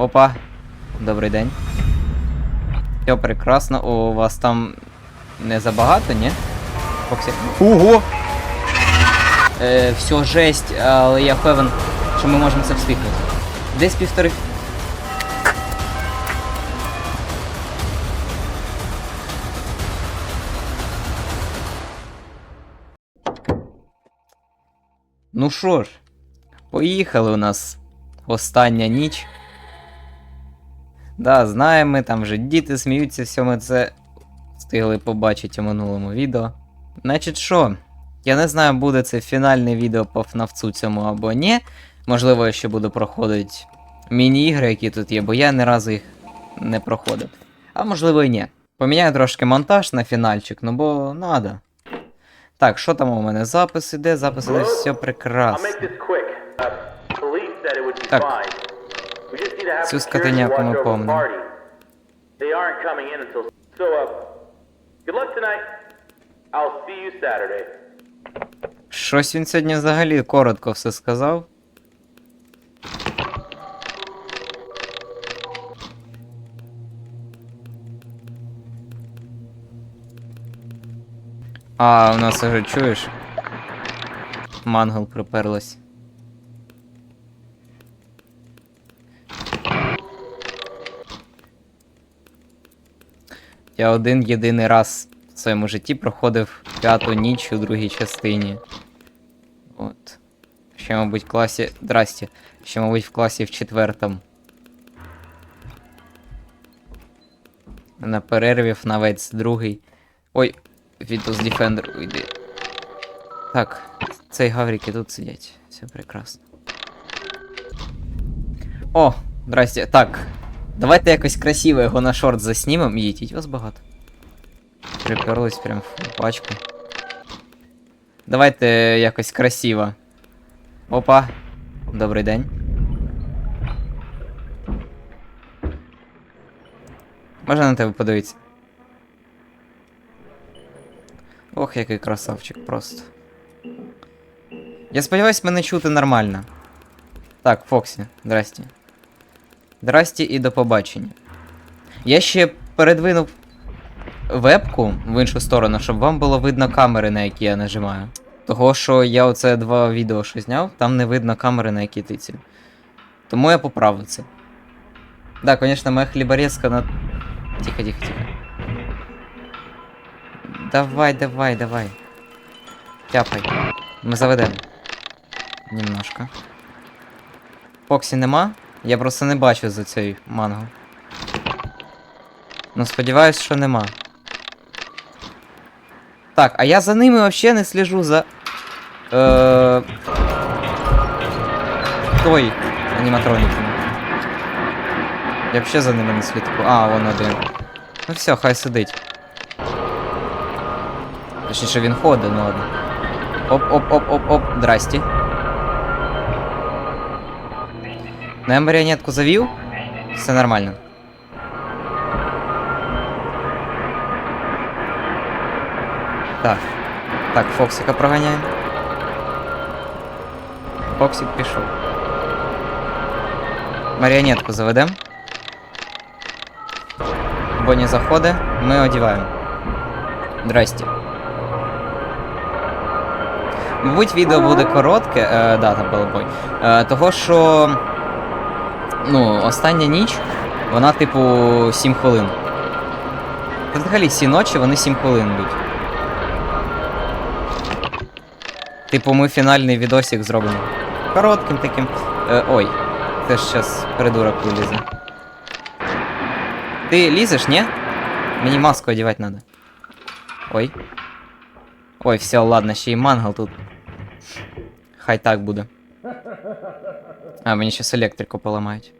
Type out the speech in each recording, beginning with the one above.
Опа. Добрий день. Все прекрасно. О, у вас там не забагато, ні? Фоксі. Ого! Е, все, жесть, але я певен, що ми можемо це встигнути. Десь півтори. Ну що ж, поїхали у нас остання ніч. Да, знаємо, ми там вже діти сміються, все ми це встигли побачити у минулому відео. Значить що, я не знаю, буде це фінальне відео по ФНАФЦу цьому або ні. Можливо, я ще буду проходити міні-ігри, які тут є, бо я ні разу їх не проходив. А можливо і ні. Поміняю трошки монтаж на фінальчик, ну бо надо. Так, що там у мене? Запис іде, запис іде, все прекрасно. Uh, Так. Цю скотиняку ми помнимо. Щось він сьогодні взагалі коротко все сказав. А, у нас уже чуєш? Мангал приперлась. Я один єдиний раз в своєму житті проходив п'яту ніч у другій частині. От. Ще, мабуть, в класі. Здрасте. Ще, мабуть, в класі в четвертому. На перерві навець другий. Ой, Вітус Defender, уйди. Так, цей гаврики тут сидять. Все прекрасно. О, здрасте. Так. Давайте якось красиво його на шорт заснімем. Їдіть вас багато. Приперлись прям в пачку. Давайте якось красиво. Опа. Добрий день. Можна на тебе подивитися? Ох, який красавчик просто. Я сподіваюсь, мене чути нормально. Так, Фоксі, здрасте. Здрасте і до побачення. Я ще передвинув вебку в іншу сторону, щоб вам було видно камери, на які я нажимаю. Того, що я оце два відео, що зняв, там не видно камери, на які тицю. Тому я поправив це. Да, конечно, моя хліборезка на. Тихо, тихо, тихо. Давай, давай, давай. Тяпай. Ми заведемо. Немножко. Фоксі нема? Я просто не бачу за цей манго. Ну, сподіваюсь, що нема. Так, а я за ними вообще не слежу за. Е... Той аніматроніками. Я вообще за ними не слідкую. А, вон один. Ну все, хай сидить. Точніше він ходить, ну ладно. Оп-оп-оп-оп-оп, здрасте. Ну я маріонетку завів. Все нормально. Так. Так, Фоксика проганяємо. Фоксик пішов. Маріонетку заведемо. Бо не заходить, ми одіваємо. Здрасте. Мабуть, відео буде коротке, е, да, там було бой. Е, того, що. Ну, остання ніч, вона, типу, 7 хвилин. Взагалі всі ночі вони 7 хвилин йдуть. Типу, ми фінальний відосик зробимо. Коротким таким. Е, ой, це ж зараз придурок вилізе. Ти лізеш, ні? Мені маску одягати треба. Ой. Ой, все, ладно, ще й мангал тут. Хай так буде. А, мені щас електрику поламають.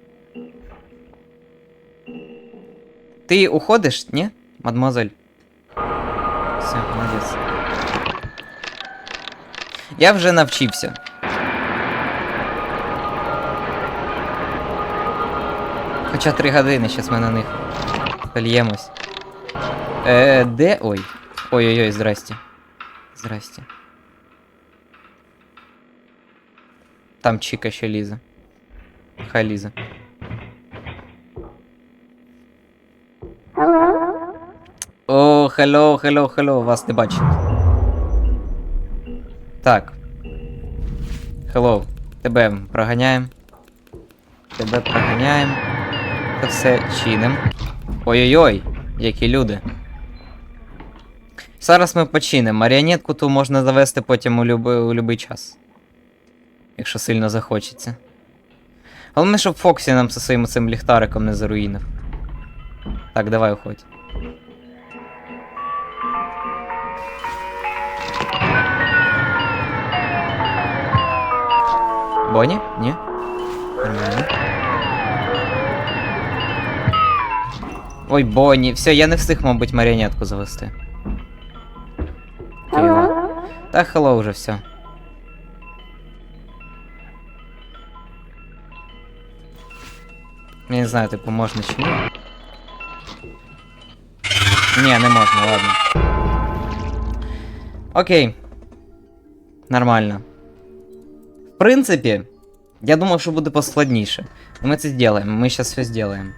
Ти уходиш, ні? Мадемуазель? Все, молодець. Я вже навчився. Хоча три години, щас ми на них польємось. Е, де. Ой. Ой-ой-ой, здрасте. Здрасте. Там Чіка ще лізе. Хай лізе. Хелло, хелло, хелло, вас не бачу. Так. Хелло, тебе проганяємо. Тебе проганяємо. Це все чиним. Ой-ой-ой, які люди. Зараз ми починимо. Маріонетку ту можна завести потім у, любий час. Якщо сильно захочеться. Головне, щоб Фоксі нам зі своїм цим ліхтариком не заруїнив. Так, давай уходь. Бонні? Ні? Нормально. Ой, Бонні. Все, я не встиг, мабуть, маріонетку завести. Ладно. Та хеллоу вже все. Я не знаю, типу, можна чи ні. Ні, не можна, ладно. Окей. Нормально. В принципі, я думав, що буде поскладніше. Но ми це зробимо, ми зараз все зробимо.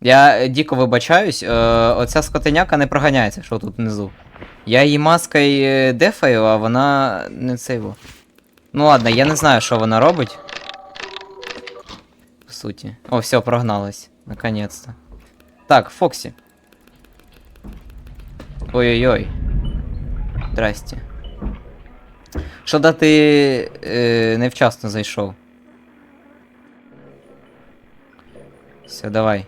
Я е, дико вибачаюсь, е, оця скотиняка не проганяється, що тут внизу. Я її маскою е, дефаю, а вона не цейво. Ну ладно, я не знаю, що вона робить. По суті. О, все, прогналась. Наконец-то. Так, Фоксі. Ой-ой-ой. Здрасте. Що да ти е, невчасно зайшов? Все, давай.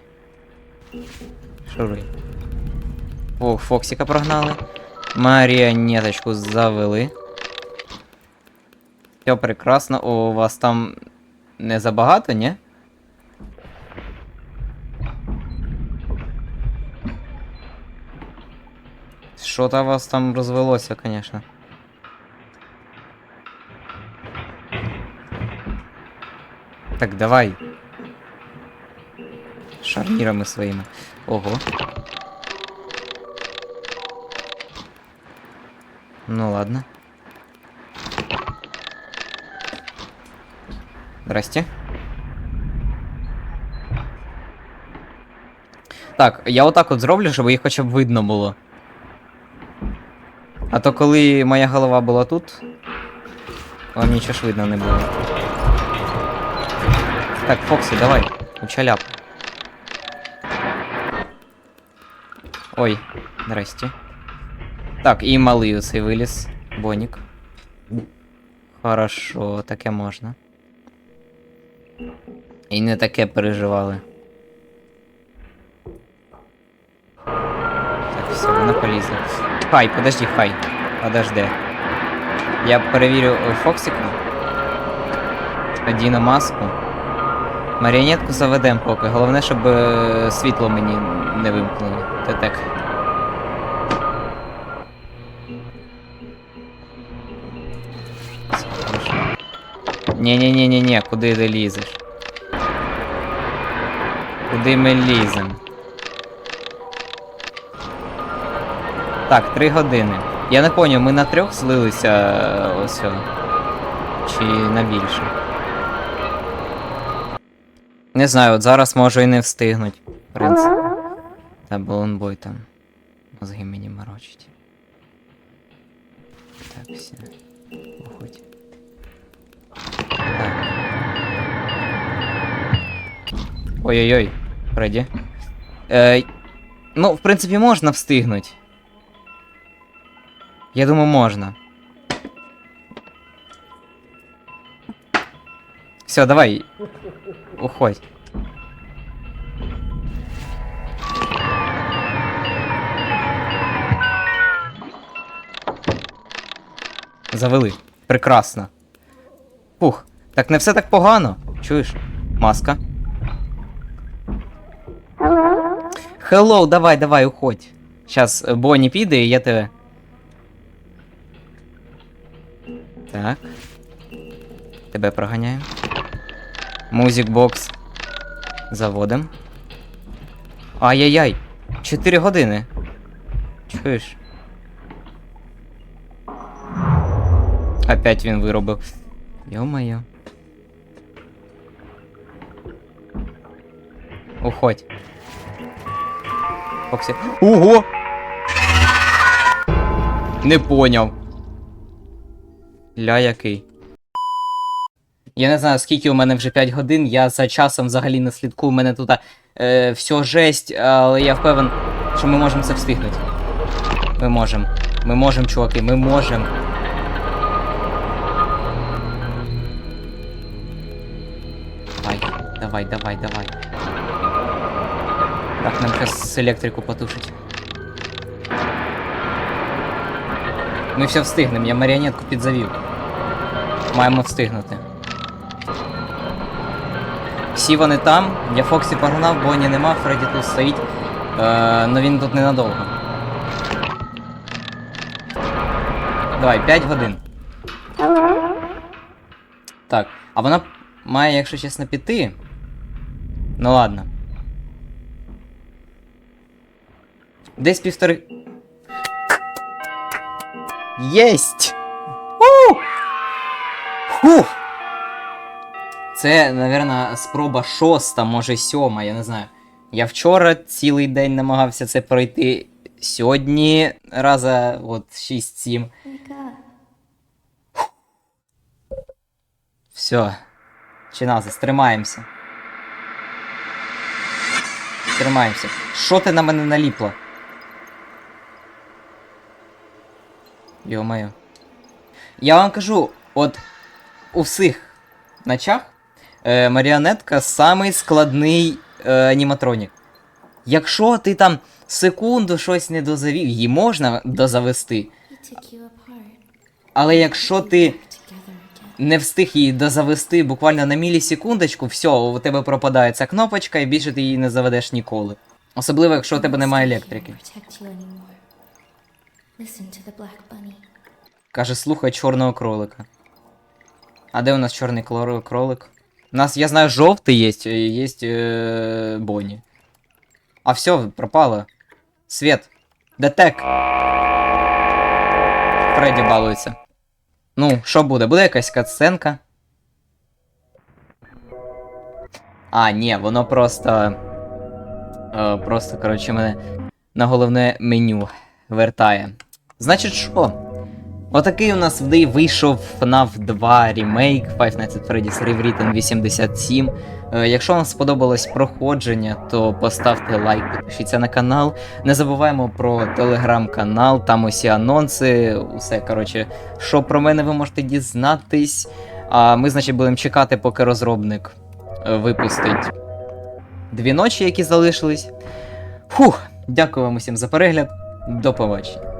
Шуруй. О, Фоксика прогнали. Маріонеточку завели. Все прекрасно. О, у вас там не забагато, ні? Що-то у вас там розвелося, конечно. Так, давай. Шарнірами своїми. Ого. Ну ладно. Здрасте. Так, я отак от зроблю, щоб їх хоча б видно було. А то коли моя голова була тут, вам нічого ж видно не було. Так, Фоксі, давай, учаляп. Ой, здрасте. Так, і малий оцей виліз. Бонік. Хорошо, таке можна. І не таке переживали. Так, все, вона полізла. Хай, подожди, хай. Подожди. Я перевірю е, Фоксика. Одіну маску. Маріонетку заведем поки. Головне, щоб е, світло мені не вимкнуло. Це так. Все, хорошо. Ні-ні-ні-ні-ні, куди ти лізеш? Куди ми лізем? Так, три години. Я не поняв, ми на трьох злилися е, ось. Чи на більше? Не знаю, от зараз можу і не встигнуть. В принципі. Та балонбой там. Мозги мені морочить. Так, все. Уходь. Так. Ой-ой-ой, Фредді. Е, ну, в принципі, можна встигнуть. Я думаю, можна. Все, давай. Уходь. Завели. Прекрасно. Фух. Так не все так погано. Чуєш? Маска. Hello, давай, давай, уходь. Сейчас Бонні піде, і я тебе. Так. Тебе проганяю. Музик бокс. Заводим. Ай-яй-яй. 4 години. Чуєш? Опять він виробив. Йо-моє. Уходь. Фоксі. Ого! Не поняв. Ля який. Я не знаю, скільки у мене вже 5 годин, я за часом взагалі не слідкую, у мене тут е, все жесть, але я впевнен, що ми можемо це встигнути. Ми можемо. Ми можемо, чуваки, ми можемо. Давай, давай, давай, давай. Так, нам сейчас електрику потушить. Ми все встигнемо, я маріонетку підзавів. Маємо встигнути. Всі вони там, я Фоксі погнав, Бонні нема, Фредді тут стоїть. Е, но він тут ненадовго. Давай, 5 годин. Так, а вона має, якщо чесно, піти. Ну ладно. Десь півтори. Єсть! Фух! Це, напевно, спроба шоста, може сьома, я не знаю. Я вчора цілий день намагався це пройти. Сьогодні раза от 6-7. Все. Чиназис, тримаємося. Тримаємося. Що ти на мене наліпла? Йо-моє. Я вам кажу, от у всіх ночах е, маріонетка самий складний е, аніматронік. Якщо ти там секунду щось не дозавів, її можна дозавести. Але якщо ти не встиг її дозавести буквально на мілісекундочку, все, у тебе пропадає ця кнопочка, і більше ти її не заведеш ніколи. Особливо, якщо у тебе немає електрики. Каже, слухай чорного кролика. А де у нас чорний кролик? У нас, я знаю, жовтий є, і є е, Бонні. А все, пропало. Свет. Детек. Фредді балується. Ну, що буде? Буде якась катсценка? А, ні, воно просто. Е, просто, коротше, мене на головне меню вертає. Значить, що? Отакий у нас вийшов FNAF 2 ремейк Five Nights at Freddy's Rewritten 87. Е, Якщо вам сподобалось проходження, то поставте лайк, підпишіться на канал. Не забуваємо про телеграм-канал, там усі анонси, усе коротше, що про мене ви можете дізнатись. А ми, значить, будемо чекати, поки розробник е, випустить дві ночі, які залишились. Фух, дякую вам усім за перегляд. До побачення.